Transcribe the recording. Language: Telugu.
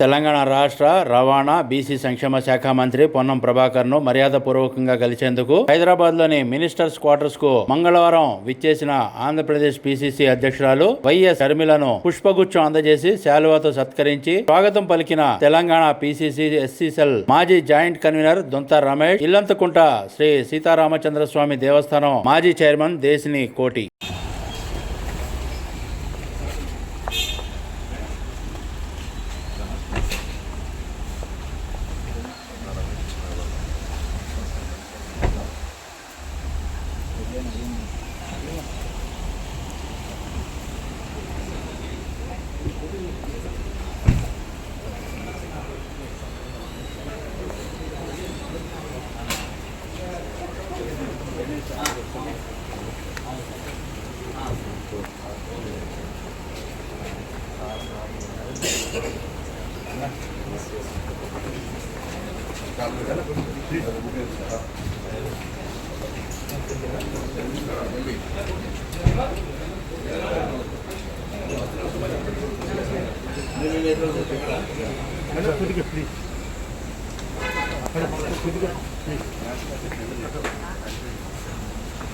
తెలంగాణ రాష్ట్ర రవాణా బీసీ సంక్షేమ శాఖ మంత్రి పొన్నం ప్రభాకర్ను మర్యాదపూర్వకంగా కలిసేందుకు హైదరాబాద్లోని మినిస్టర్స్ క్వార్టర్స్కు మంగళవారం విచ్చేసిన ఆంధ్రప్రదేశ్ పిసిసి అధ్యక్షురాలు వైఎస్ షర్మిలను పుష్పగుచ్చం అందజేసి శాలువాతో సత్కరించి స్వాగతం పలికిన తెలంగాణ పిసిసి ఎస్సీసెల్ మాజీ జాయింట్ కన్వీనర్ దొంత రమేష్ ఇల్లంతకుంట శ్రీ సీతారామచంద్ర స్వామి దేవస్థానం మాజీ chairman Desini Koti. Hadi, hadi, hadi.